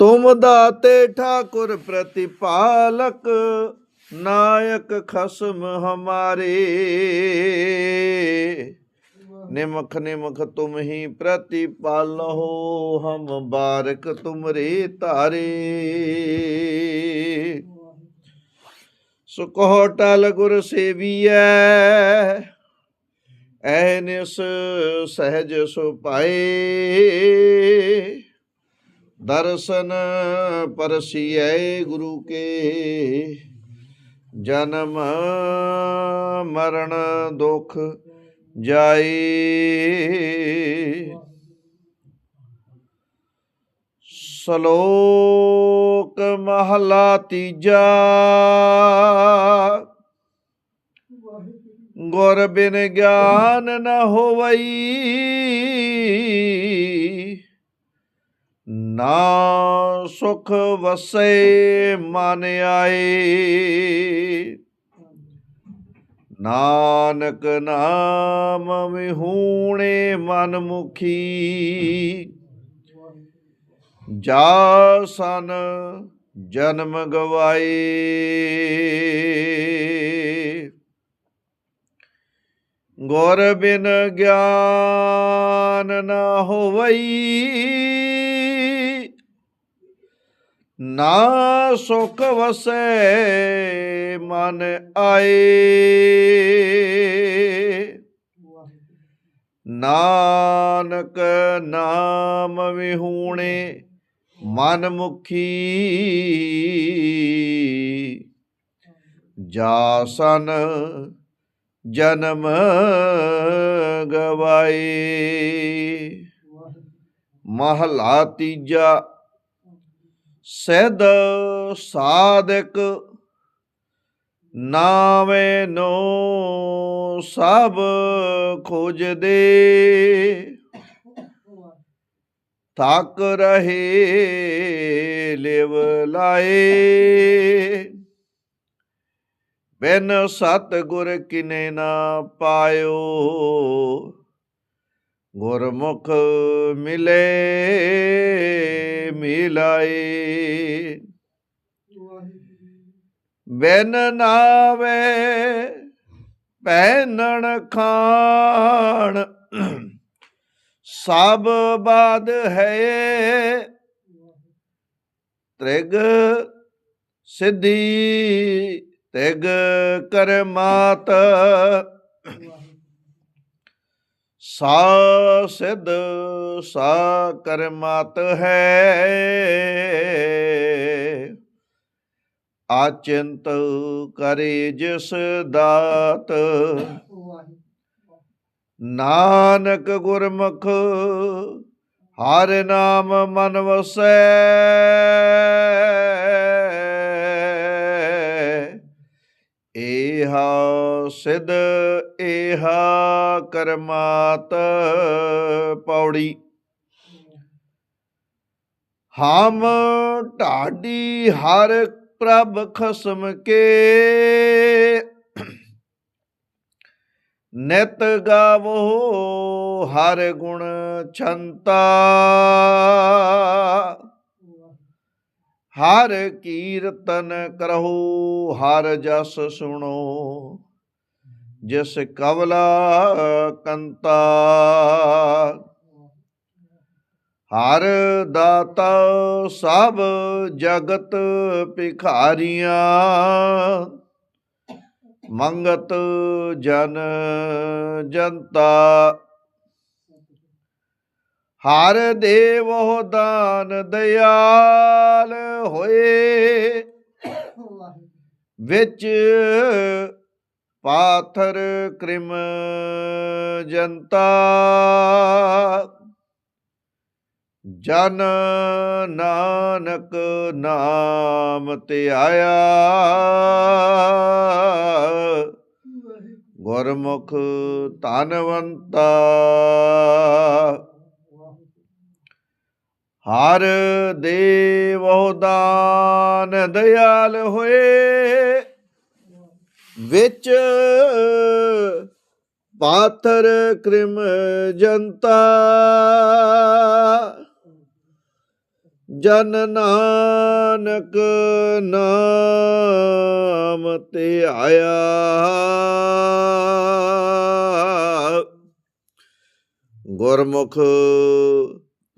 तुम दाते ठाकुर प्रतिपालक, नायक खसम हमारे। निमख निमख तुम ही प्रतिपाल हो, हम बारक तुम रे तारे। सुकहो टल गुर सेविया एनिस सहज सुपाए ਦਰਸ਼ਨ ਪਰਸੀਐ ਗੁਰੂ ਕੇ। ਜਨਮ ਮਰਨ ਦੁਖ ਜਾਏ। ਸ਼ਲੋਕ ਮਹਲਾ ਤੀਜਾ। ਗੁਰ ਬਿਨ ਗਿਆਨ ਨ ਹੋਵਈ। ਨਾ ਸੁਖ ਵਸੈ ਮਨ ਆਏ। ਨਾਨਕ ਨਾਮ ਵਿਹੂਣੇ ਮਨ ਮੁਖੀ। ਜਾ ਸਨ ਜਨਮ ਗਵਾਏ। ਗੁਰ ਬਿਨ ਗਿਆਨ ਨਾ ਹੋਵਈ। ਨਾ ਸੁਖ ਵਸੈ ਮਨ ਆਏ। ਨਾਨਕ ਨਾਮ ਵਿਹੂਣੇ ਮਨ ਮੁਖੀ। ਜਾ ਜਨਮ ਗਵਾਏ। ਮਹਲਾ ਤੀਜਾ ਸਿਧ ਸਾਧਕ ਨਾਵੇਂ ਨੋ ਸਭ ਖੋਜਦੇ। ਥੱਕ ਰਹੇ ਲਿਵ ਲਾਏ। ਬਿਨ ਸਤ ਗੁਰ ਕਿਨੇ ਨਾ ਪਾਇਓ। ਗੁਰਮੁਖ ਮਿਲੇ ਮਿਲਾਏ। ਬਿਨ ਨਾਵੇ ਪਹਿਨਣ ਖਾਣ। ਸਭ ਬਾਦ ਹੈ ਤ੍ਰਿਗ ਸਿੱਧੀ ਤਿਗ ਕਰਮਾਤ। ਸਾ ਸਿਧ, ਸਾ ਕਰਮਤ ਹੈ। ਆਚਿੰਤ ਕਰੇ ਜਿਸ ਦਾਤ। ਨਾਨਕ ਗੁਰਮੁਖ, ਹਰ ਨਾਮ ਮਨ ਵਸੈ। ਏਹਾ ਸਿਧ ਏਹਾ ਕਰਮਾਤ ਪੌੜੀ। ਹਮ ਢਾਡੀ ਹਰ ਪ੍ਰਭ ਖਸਮ ਕੇ। ਨਿਤ ਗਾਵੋ ਹਰ ਗੁਣ ਛੰਤਾ। ਹਰ ਕੀਰਤਨ ਕਰਹੁ, ਹਰ ਜਸ ਸੁਣੋ। ਜਿਸ ਕਵਲਾ ਕੰਤਾ, ਹਰ ਦਾਤਾ ਸਭ ਜਗਤ ਭਿਖਾਰੀਆਂ, ਮੰਗਤ ਜਨ ਜਨਤਾ। ਹਰ ਦੇਵੋ ਦਾਨ ਦਿਆਲ ਹੋਏ। ਵਿੱਚ ਪਾਥਰ ਕ੍ਰਿਮ ਜਨਤਾ। ਜਨ ਨਾਨਕ ਨਾਮ ਤੇ ਗੁਰਮੁਖ ਧਨਵੰਤਾ। ਹਰ ਦੇਵੋ ਦਾਨ ਦਇਆਲ ਹੋਏ, ਵਿੱਚ ਪਾਥਰ ਕ੍ਰਿਮ ਜਨਤਾ। ਜਨ ਨਾਨਕ ਨਾਮ ਤੇ ਆਇਆ। ਗੁਰਮੁਖ